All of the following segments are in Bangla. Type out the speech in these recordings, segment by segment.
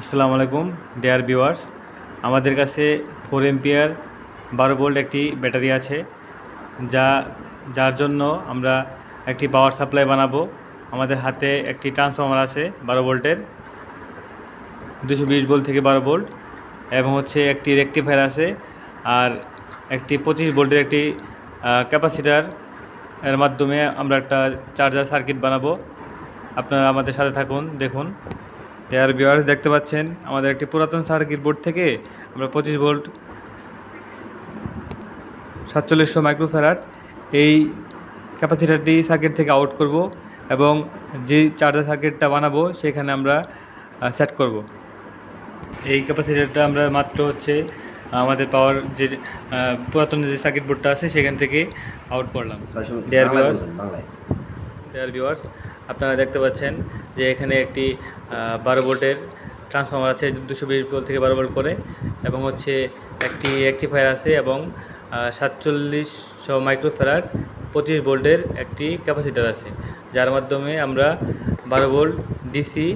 আসসালামু আলাইকুম ডেয়ার ভিউয়ার্স আমাদের কাছে ফোর এম্পিয়ার বারো ভোল্ট একটি ব্যাটারি আছে, যা, যার জন্য আমরা একটি পাওয়ার সাপ্লাই বানাবো। আমাদের হাতে একটি ট্রান্সফর্মার আছে বারো ভোল্টের দুশো বিশ ভোল্ট থেকে বারো ভোল্ট এবং হচ্ছে একটি রেকটিফায়ার আছে, আর একটি পঁচিশ ভোল্টের একটি ক্যাপাসিটার এর মাধ্যমে আমরা একটা চার্জার সার্কিট বানাবো। আপনারা আমাদের সাথে থাকুন, দেখুন। এয়ার ভিউয়ার্স দেখতে পাচ্ছেন আমাদের একটি পুরাতন সার্কিট বোর্ড থেকে আমরা পঁচিশ ভোল্ট সাতচল্লিশশো মাইক্রোফ্যারাড এই ক্যাপাসিটারটি সার্কিট থেকে আউট করব এবং যে চার্জার সার্কিটটা বানাবো সেখানে আমরা সেট করব। এই ক্যাপাসিটারটা আমরা মাত্র হচ্ছে আমাদের পাওয়ার যে পুরাতন যে সার্কিট বোর্ডটা আছে সেখান থেকে আউট করলাম। ডিয়ার ভিউয়ার্স আপনারা দেখতে পাচ্ছেন যে এখানে একটি বারো ভোল্টের ট্রান্সফর্মার আছে, দুশো বিশ ভোল্ট থেকে বারো ভোল্ট করে এবং হচ্ছে একটি রেকটিফায়ার আছে এবং সাতচল্লিশশো মাইক্রোফ্যারাড পঁচিশ ভোল্টের একটি ক্যাপাসিটার আছে। যার মাধ্যমে আমরা বারো ভোল্ট ডিসি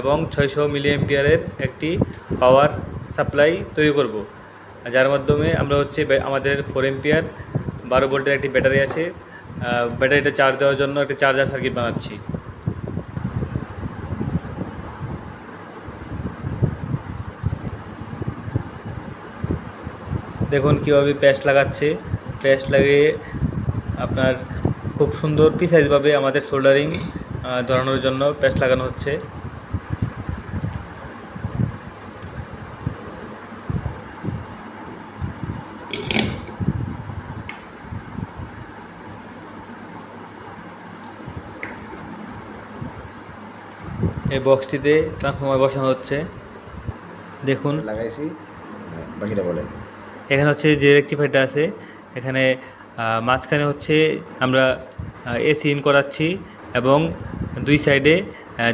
এবং ছয়শো মিলি এম্পিয়ারের একটি পাওয়ার সাপ্লাই তৈরি করব। যার মাধ্যমে আমরা হচ্ছে আমাদের ফোর এম্পিয়ার বারো ভোল্টের একটি ব্যাটারি আছে। ব্যাটারিটা চার্জ দেওয়ার জন্য একটা চার্জার সার্কিট বানাচ্ছি। দেখুন কীভাবে পেস্ট লাগাচ্ছে। পেস্ট লাগিয়ে আপনার খুব সুন্দর পিসাইজভাবে আমাদের শোল্ডারিং ধরানোর জন্য পেস্ট লাগানো হচ্ছে। এই বক্সটিতে ট্রান্সফর্মার বসানো হচ্ছে। দেখুন। লাগাইছি। বাকিটা বলেন। এখানে হচ্ছে যে রেক্টিফাইটা আছে এখানে মাঝখানে হচ্ছে আমরা এসি ইন করাচ্ছি এবং দুই সাইডে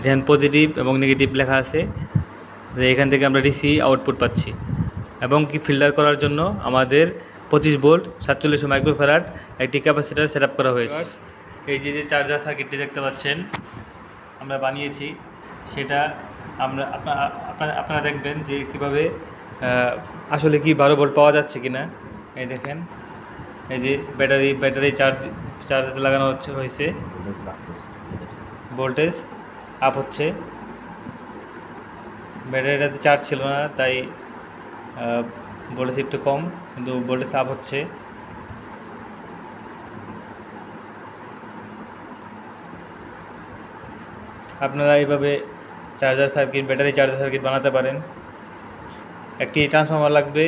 যেখানে পজিটিভ এবং নেগেটিভ লেখা আছে এখান থেকে আমরা ডিসি আউটপুট পাচ্ছি। এবং কি ফিল্টার করার জন্য আমাদের পঁচিশ ভোল্ট সাতচল্লিশ মাইক্রোফ্যারাড একটি ক্যাপাসিটার সেট আপ করা হয়েছে। এই যে যে চার্জার সার্কিটটি দেখতে পাচ্ছেন আমরা বানিয়েছি। সেটা আমরা আপনারা আপনারা দেখবেন যে কীভাবে আসলে কি বারো ভোল্ট পাওয়া যাচ্ছে কি না এই দেখেন, এই যে ব্যাটারি ব্যাটারি চার্জ চার্জ লাগানো হচ্ছে, হয়েছে। ভোল্টেজ আপ হচ্ছে। ব্যাটারিটাতে চার্জ ছিল না, তাই ভোল্টেজ একটু কম, কিন্তু ভোল্টেজ আপ হচ্ছে। আপনারা এইভাবে charger circuit, battery charger circuit বানাতে পারেন। একটি ট্রান্সফর্মার লাগবে,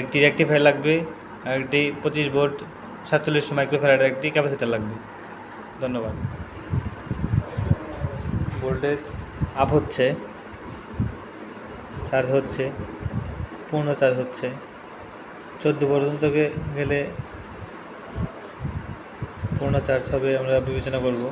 একটি রেক্টিফায়ার লাগবে, একটি পঁচিশ ভোল্ট সাতচল্লিশশো মাইক্রোফ্যারাডের একটি ক্যাপাসিটার লাগবে। ধন্যবাদ। ভোল্টেজ আপ হচ্ছে চার্জ হচ্ছে, পূর্ণ চার্জ হচ্ছে। চোদ্দ পর্যন্তকে গেলে পূর্ণ চার্জ হবে আমরা বিবেচনা করব।